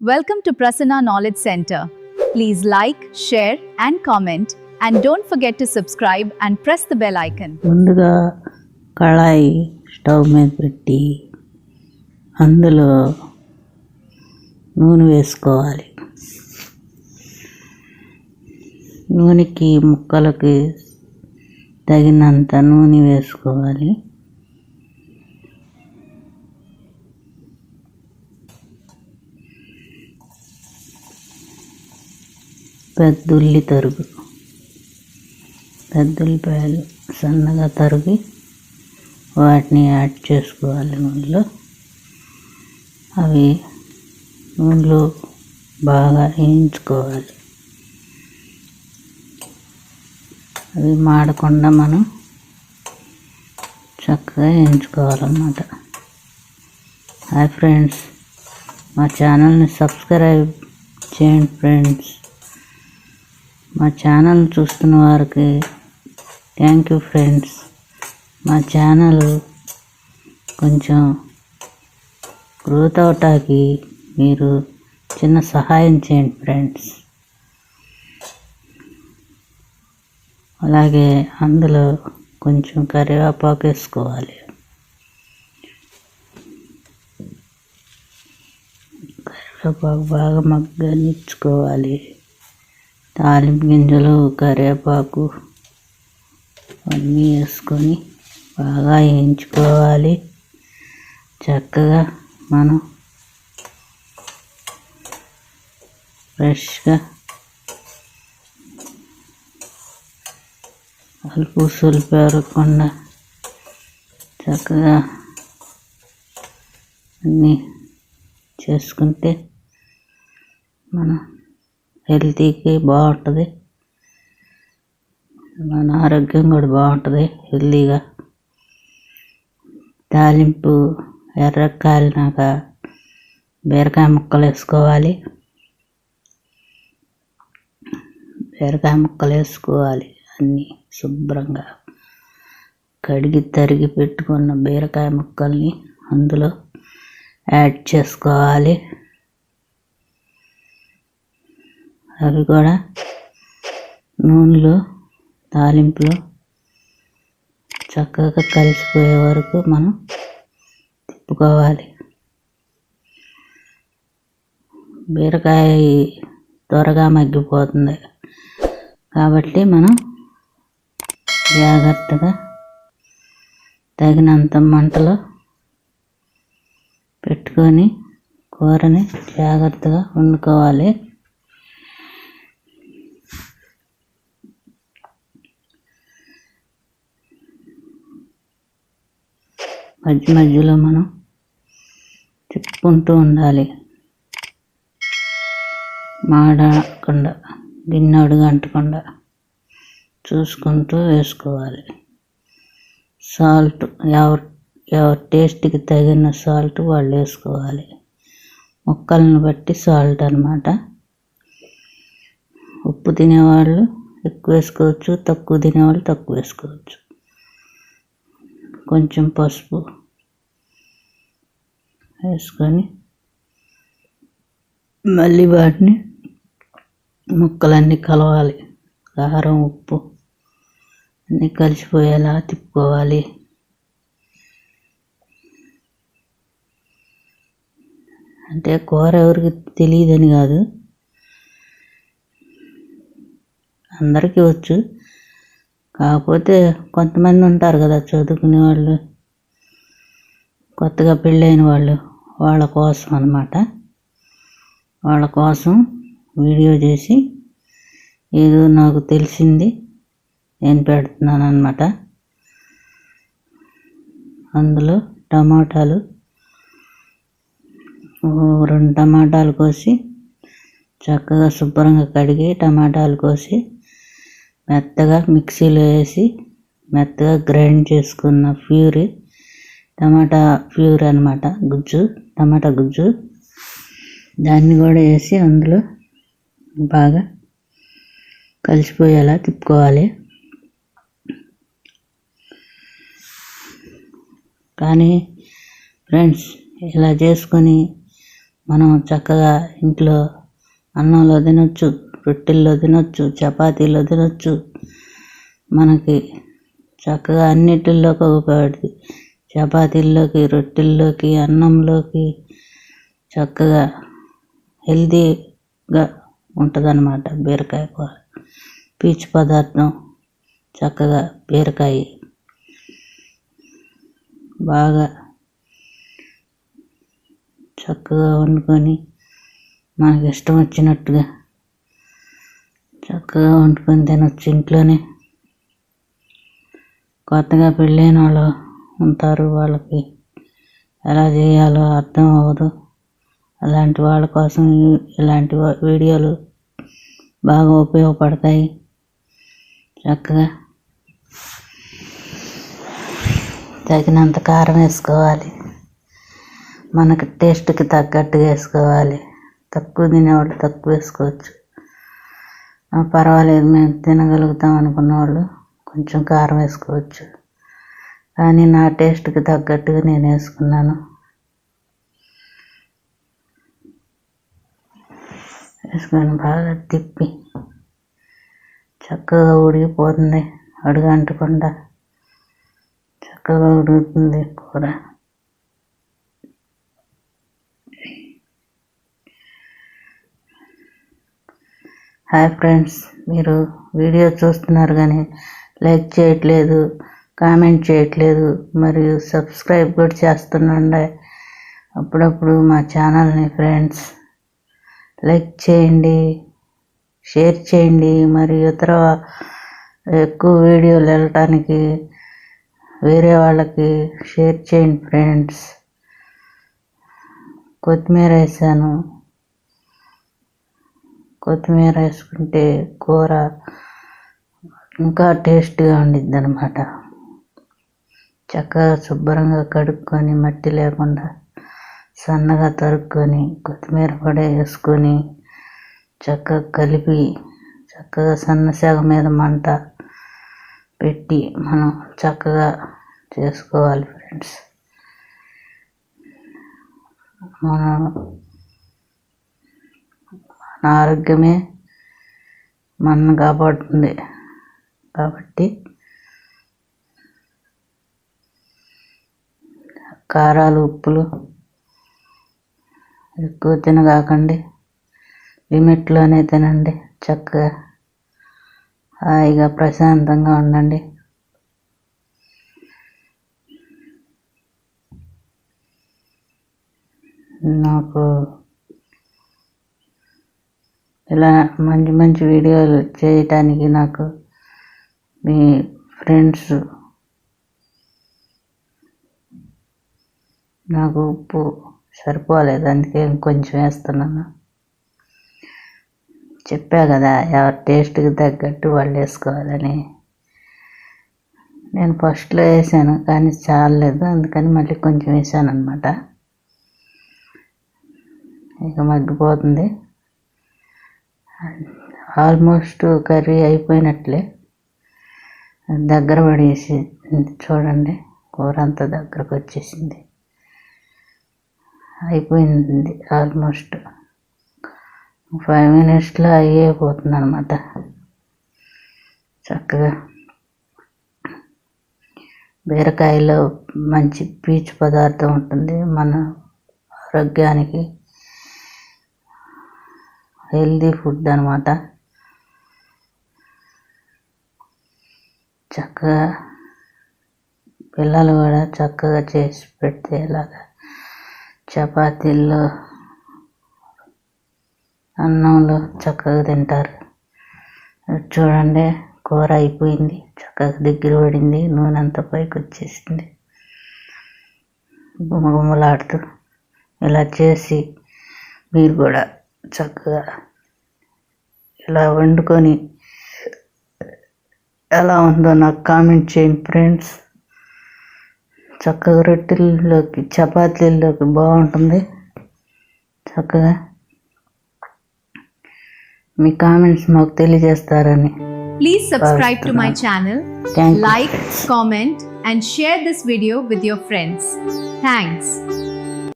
Welcome to Prasanna Knowledge Center. Please like, share, and comment. And don't forget to subscribe and press the bell icon. ముందుగా కళాయి stove మీద పెట్టి అందులో నూనె వేసుకోవాలి నూనెకి ముక్కలకి తగినంత నూనె వేసుకోవాలి పెద్దుల్లి తరుగు. పెద్దుల్లిపాయలు సన్నగా తరిగి వాటిని యాడ్ చేసుకోవాలి నూనెలో. అవి నూనెలో బాగా వేయించుకోవాలి. అవి మాడకుండా మనం చక్కగా వేయించుకోవాలన్నమాట. హాయ్ ఫ్రెండ్స్ మా ఛానల్ని సబ్స్క్రైబ్ చేయండి ఫ్రెండ్స్. మా ఛానల్ చూస్తున్న వారికి థ్యాంక్ యూ ఫ్రెండ్స్ మా ఛానల్ కొంచెం గ్రోత్ అవటానికి మీరు చిన్న సహాయం చేయండి ఫ్రెండ్స్ అలాగే అందులో కొంచెం కరివేపాకు వేసుకోవాలి. కరివేపాకు బాగా మగ్గనిచ్చుకోవాలి. తాలింపు గింజలు కరివేపాకు అన్నీ వేసుకొని బాగా వేయించుకోవాలి. చక్కగా మనం ఫ్రెష్గా అలుపు సులుపు పెరగకుండా చక్కగా అన్నీ చేసుకుంటే మనం హెల్తీకి బాగుంటుంది. మన ఆరోగ్యం కూడా బాగుంటుంది హెల్తీగా. తాలింపు ఎర్ర కాలినాక బీరకాయ ముక్కలు వేసుకోవాలి. బీరకాయ ముక్కలు వేసుకోవాలి అన్నీ శుభ్రంగా. కడిగి తరిగి పెట్టుకున్న బీరకాయ ముక్కల్ని అందులో యాడ్ చేసుకోవాలి. అవి కూడా నూనెలో తాలింపులో చక్కగా కలిసిపోయే వరకు మనం తిప్పుకోవాలి. బీరకాయ త్వరగా మగ్గిపోతుంది కాబట్టి మనం జాగ్రత్తగా తగినంత మంటలో పెట్టుకొని కూరని జాగ్రత్తగా వండుకోవాలి. మధ్య మధ్యలో మనం తిప్పుకుంటూ ఉండాలి. మాడకుండా గిన్నె అడుగంటకుండా చూసుకుంటూ వేసుకోవాలి. సాల్ట్ ఎవరి ఎవరి టేస్ట్కి తగిన సాల్ట్ వాళ్ళు వేసుకోవాలి. ముక్కలను బట్టి సాల్ట్ అనమాట ఉప్పు తినేవాళ్ళు ఎక్కువ వేసుకోవచ్చు తక్కువ తినేవాళ్ళు తక్కువ వేసుకోవచ్చు. కొంచెం పసుపు వేసుకొని మళ్ళీ వాటిని ముక్కలన్నీ కలవాలి. కారం ఉప్పు అన్నీ కలిసిపోయేలా తిప్పుకోవాలి. అంటే కూర ఎవరికి తెలియదని కాదు. అందరికీ వచ్చు. కాకపోతే కొంతమంది ఉంటారు కదా చదువుకునే వాళ్ళు. కొత్తగా పెళ్ళైన వాళ్ళు వాళ్ళ కోసం అన్నమాట. వాళ్ళ కోసం వీడియో చేసి ఏదో నాకు తెలిసింది నేను పెడుతున్నాను అనమాట అందులో టమాటాలు రెండు టమాటాలు కోసి చక్కగా శుభ్రంగా కడిగి టమాటాలు కోసి మెత్తగా మిక్సీలో వేసి మెత్తగా గ్రైండ్ చేసుకున్న ప్యూరీ టమాటా ప్యూర్ అనమాట గుజ్జు టమాటా గుజ్జు. దాన్ని కూడా వేసి అందులో బాగా కలిసిపోయేలా తిప్పుకోవాలి. కానీ ఫ్రెండ్స్ ఇలా చేసుకొని మనం చక్కగా ఇంట్లో అన్నంలో తినొచ్చు. రొట్టెల్లో తినొచ్చు చపాతీలో తినొచ్చు. మనకి చక్కగా అన్నిటిల్లోకి ఉపయోగపడుతుంది. చపాతీల్లోకి రొట్టెల్లోకి అన్నంలోకి చక్కగా హెల్తీగా ఉంటుందన్నమాట బీరకాయ కూర. పీచు పదార్థం చక్కగా బీరకాయ. బాగా చక్కగా వండుకొని మనకి ఇష్టం వచ్చినట్టుగా చక్కగా వండుకొని తినొచ్చు ఇంట్లోనే. కొత్తగా పెళ్ళైన వాళ్ళు ఉంటారు వాళ్ళకి. ఎలా చేయాలో అర్థం అవ్వదు. అలాంటి వాళ్ళ కోసం ఇలాంటి వీడియోలు బాగా ఉపయోగపడతాయి. చక్కగా తగినంత కారం వేసుకోవాలి. మనకి టేస్ట్కి తగ్గట్టుగా వేసుకోవాలి. తక్కువ తినేవాళ్ళు తక్కువ వేసుకోవచ్చు. పర్వాలేదు మేము తినగలుగుతాం అనుకున్న వాళ్ళు కొంచెం కారం వేసుకోవచ్చు. కానీ నా టేస్ట్కి తగ్గట్టుగా నేను వేసుకున్నాను. వేసుకొని బాగా తిప్పి చక్కగా ఉడికిపోతుంది. అడుగు అంటకుండా చక్కగా ఉడుకుతుంది కూర. హాయ్ ఫ్రెండ్స్ మీరు వీడియో చూస్తున్నారు కానీ లైక్ చేయట్లేదు కామెంట్ చేయట్లేదు మరియు సబ్స్క్రైబ్ కూడా చేస్తుండండి అప్పుడప్పుడు మా ఛానల్ని ఫ్రెండ్స్ లైక్ చేయండి షేర్ చేయండి మరియు ఇతర ఎక్కువ వీడియోలు వెళ్ళటానికి వేరే వాళ్ళకి షేర్ చేయండి ఫ్రెండ్స్ కొత్తిమీర వేసాను. కొత్తిమీర వేసుకుంటే కూర ఇంకా టేస్ట్గా ఉండిద్ది అనమాట చక్కగా శుభ్రంగా కడుక్కొని మట్టి లేకుండా సన్నగా తరుక్కొని కొత్తిమీర కూడా వేసుకొని చక్కగా కలిపి చక్కగా సన్నశాగ మీద మంట పెట్టి మనం చక్కగా చేసుకోవాలి ఫ్రెండ్స్. మనం నా ఆరోగ్యమే మనల్ని కాపాడుతుంది. కాబట్టి కారాలు ఉప్పులు ఎక్కువ తినగాకండి. లిమిట్లోనే తినండి. చక్కగా హాయిగా ప్రశాంతంగా ఉండండి. నాకు ఇలా మంచి మంచి వీడియోలు చేయటానికి నాకు మీ ఫ్రెండ్స్ నాకు ఉప్పు సరిపోలేదు అందుకే ఇంకొంచెం వేస్తున్నాను. చెప్పా కదా ఎవరి టేస్ట్కి తగ్గట్టు వాళ్ళు వేసుకోవాలని. నేను ఫస్ట్లో వేసాను కానీ చాలలేదు అందుకని మళ్ళీ కొంచెం వేసాను అనమాట ఇక మగ్గిపోతుంది. ఆల్మోస్ట్ కర్రీ అయిపోయినట్లే. దగ్గర పడేసి చూడండి కూర అంతా దగ్గరకు వచ్చేసింది. అయిపోయింది ఆల్మోస్ట్. ఫైవ్ మినిట్స్లో అయిపోతుంది అనమాట చక్కగా బీరకాయలో మంచి పీచు పదార్థం ఉంటుంది మన ఆరోగ్యానికి. హెల్దీ ఫుడ్ అనమాట చక్కగా పిల్లలు కూడా చక్కగా చేసి పెడితే ఇలాగా చపాతీల్లో అన్నంలో చక్కగా తింటారు. చూడండి కూర అయిపోయింది. చక్కగా దగ్గర పడింది. నూనె అంతా పైకి వచ్చేసింది. గుమగుమలాడుతూ ఇలా చేసి మీరు కూడా చక్కగా ఇలా వండుకొని ఎలా ఉందో నాకు కామెంట్ చేయండి ఫ్రెండ్స్ చక్కగా రొట్టెల్లోకి చపాతీల్లోకి బాగుంటుంది. చక్కగా మీ కామెంట్స్ మాకు తెలియజేస్తారని please subscribe to my channel like comment and share this video with your friends thanks